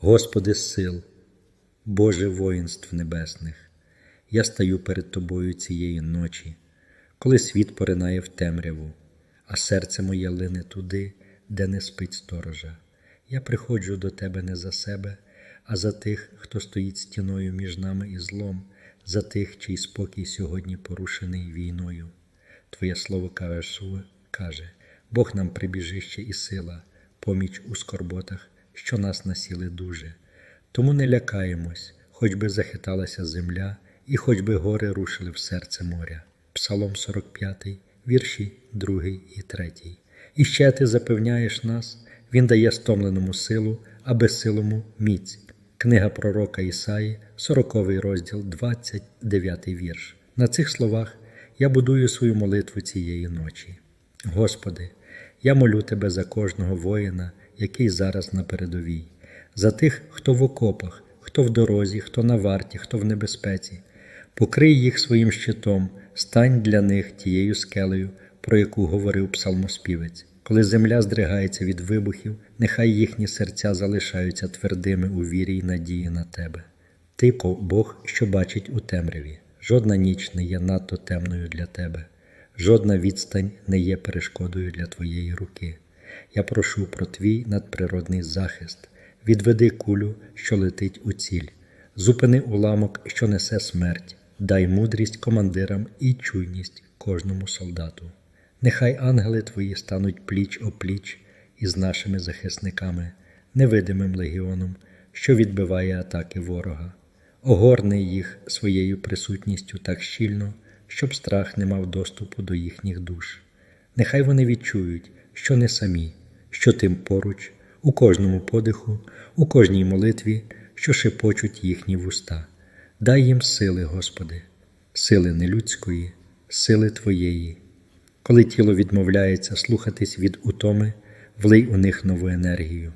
Господи сил, Боже воїнств небесних, я стаю перед Тобою цієї ночі, коли світ поринає в темряву, а серце моє лине туди, де не спить сторожа. Я приходжу до Тебе не за себе, а за тих, хто стоїть стіною між нами і злом, за тих, чий спокій сьогодні порушений війною. Твоє слово каже, каже, Бог нам прибіжище і сила, поміч у скорботах, що нас насіли дуже. Тому не лякаємось, хоч би захиталася земля, і хоч би гори рушили в серце моря. Псалом 45, вірші 2 і 3. І ще ти запевняєш нас, Він дає стомленому силу, а безсилому міць. Книга пророка Ісаї, 40 розділ, 29 вірш. На цих словах я будую свою молитву цієї ночі. Господи, я молю Тебе за кожного воїна, який зараз на передовій, за тих, хто в окопах, хто в дорозі, хто на варті, хто в небезпеці. Покрий їх своїм щитом, стань для них тією скелею, про яку говорив псалмоспівець. Коли земля здригається від вибухів, нехай їхні серця залишаються твердими у вірі й надії на тебе. Ти Бог, що бачить у темряві. Жодна ніч не є надто темною для тебе, жодна відстань не є перешкодою для твоєї руки. Я прошу про твій надприродний захист, відведи кулю, що летить у ціль, зупини уламок, що несе смерть, дай мудрість командирам і чуйність кожному солдату. Нехай ангели твої стануть пліч опліч із нашими захисниками, невидимим легіоном, що відбиває атаки ворога, огорни їх своєю присутністю так щільно, щоб страх не мав доступу до їхніх душ. Нехай вони відчують, що не самі, що тим поруч, у кожному подиху, у кожній молитві, що шепочуть їхні вуста. Дай їм сили, Господи, сили нелюдської, сили Твоєї. Коли тіло відмовляється слухатись від утоми, влий у них нову енергію.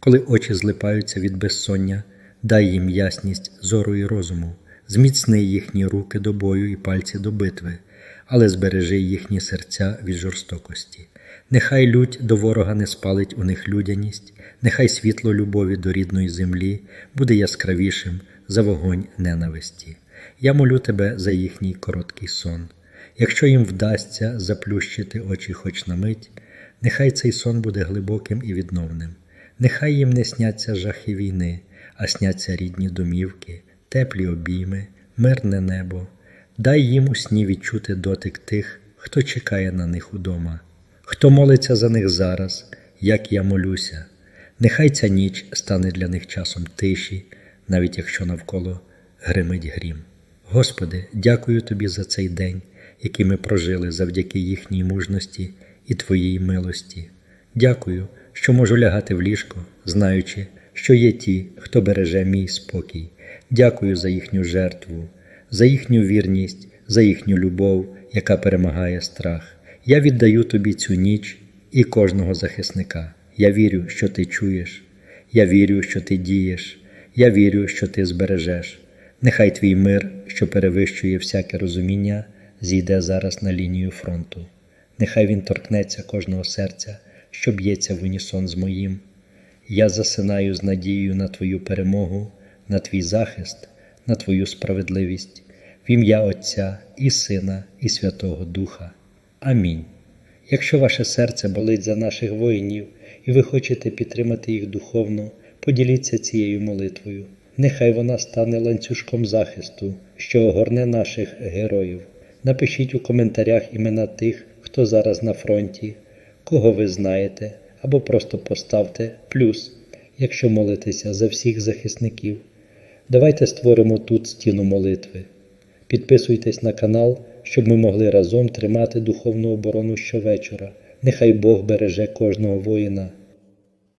Коли очі злипаються від безсоння, дай їм ясність зору і розуму, зміцни їхні руки до бою і пальці до битви, але збережи їхні серця від жорстокості. Нехай лють до ворога не спалить у них людяність, нехай світло любові до рідної землі буде яскравішим за вогонь ненависті. Я молю тебе за їхній короткий сон. Якщо їм вдасться заплющити очі хоч на мить, нехай цей сон буде глибоким і відновним, нехай їм не сняться жахи війни, а сняться рідні домівки, теплі обійми, мирне небо. Дай їм у сні відчути дотик тих, хто чекає на них удома, хто молиться за них зараз, як я молюся. Нехай ця ніч стане для них часом тиші, навіть якщо навколо гримить грім. Господи, дякую Тобі за цей день які ми прожили завдяки їхній мужності і Твоїй милості. Дякую, що можу лягати в ліжко, знаючи, що є ті, хто береже мій спокій. Дякую за їхню жертву, за їхню вірність, за їхню любов, яка перемагає страх. Я віддаю тобі цю ніч і кожного захисника. Я вірю, що ти чуєш, я вірю, що ти дієш, я вірю, що ти збережеш. Нехай твій мир, що перевищує всяке розуміння, зійде зараз на лінію фронту. Нехай він торкнеться кожного серця, що б'ється в унісон з моїм. Я засинаю з надією на Твою перемогу, на Твій захист, на Твою справедливість, в ім'я Отця і Сина, і Святого Духа. Амінь. Якщо ваше серце болить за наших воїнів і ви хочете підтримати їх духовно, поділіться цією молитвою. Нехай вона стане ланцюжком захисту, що огорне наших героїв. Напишіть у коментарях імена тих, хто зараз на фронті, кого ви знаєте, або просто поставте плюс, якщо молитеся за всіх захисників. Давайте створимо тут стіну молитви. Підписуйтесь на канал, щоб ми могли разом тримати духовну оборону щовечора. Нехай Бог береже кожного воїна.